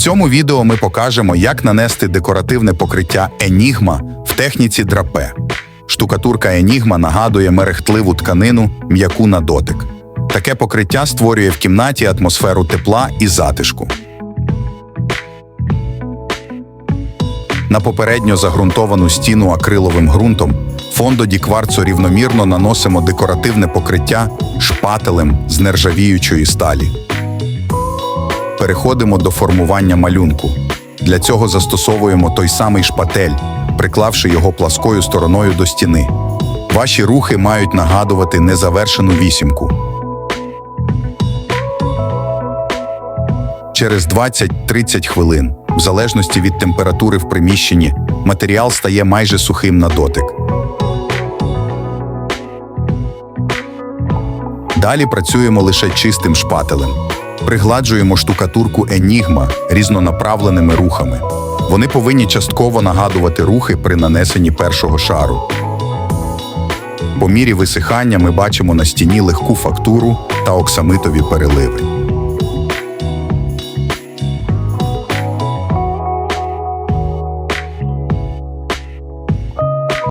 цьому відео ми покажемо, як нанести декоративне покриття Енігма в техніці драпе. Штукатурка Енігма нагадує мерехтливу тканину, м'яку на дотик. Таке покриття створює в кімнаті атмосферу тепла і затишку. На попередньо загрунтовану стіну акриловим ґрунтом фондо ді кварцо рівномірно наносимо декоративне покриття шпателем з нержавіючої сталі. Переходимо до формування малюнку. Для цього застосовуємо той самий шпатель, приклавши його пласкою стороною до стіни. Ваші рухи мають нагадувати незавершену вісімку. Через 20-30 хвилин, в залежності від температури в приміщенні, матеріал стає майже сухим на дотик. Далі працюємо лише чистим шпателем. Пригладжуємо штукатурку Енігма різнонаправленими рухами. Вони повинні частково нагадувати рухи при нанесенні першого шару. По мірі висихання ми бачимо на стіні легку фактуру та оксамитові переливи.